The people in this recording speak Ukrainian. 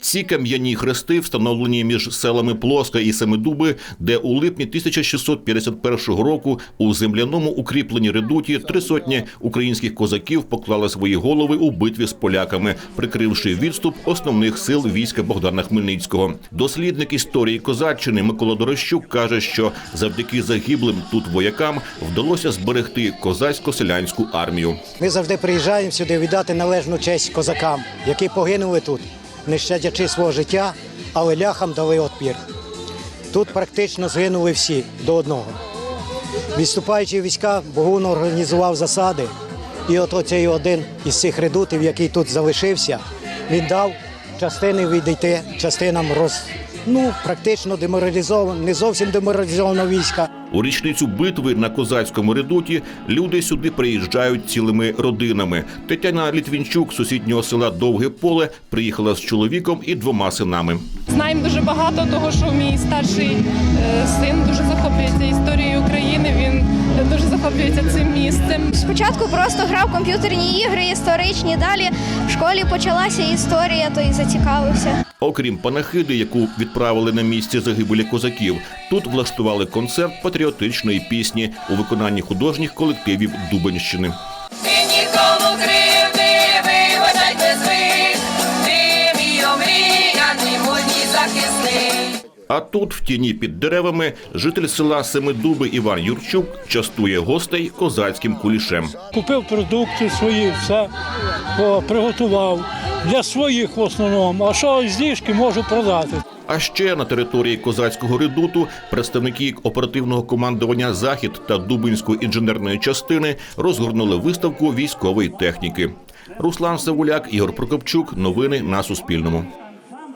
Ці кам'яні хрести встановлені між селами Плоска і Семидуби, де у липні 1651 року у земляному укріпленні редуті три сотні українських козаків поклали свої голови у битві з поляками, прикривши відступ основних сил війська Богдана Хмельницького. Дослідник історії козаччини Микола Дорощук каже, що завдяки загиблим тут воякам вдалося зберегти козацько-селянську армію. Ми завжди приїжджаємо сюди віддати належну честь козакам, які погинули тут, не щадячи свого життя, але ляхам дали отпір. Тут практично згинули всі до одного. Відступаючи війська, Богун організував засади, і от оцей один із цих редутів, який тут залишився, він дав частини відійти, частинам роз. Ну, практично деморалізовано, не зовсім деморалізовано війська. У річницю битви на козацькому редуті люди сюди приїжджають цілими родинами. Тетяна Літвінчук з сусіднього села Довге Поле приїхала з чоловіком і двома синами. Знаємо дуже багато того, що мій старший е, син дуже захоплюється історією України. Він дуже захоплюється цим місцем. Спочатку просто грав комп'ютерні ігри історичні. Далі в школі почалася історія, то й зацікавився. Окрім панахиди, яку відправили на місце загибелі козаків, тут влаштували концерт патріотичної пісні у виконанні художніх колективів Дубенщини. А тут, в тіні під деревами, житель села Семидуби Іван Юрчук частує гостей козацьким кулішем. Купив продукти свої, все приготував для своїх в основному, а що з можу продати. А ще на території козацького редуту представники оперативного командування Захід та Дубинської інженерної частини розгорнули виставку військової техніки. Руслан Савуляк, Ігор Прокопчук. Новини на Суспільному.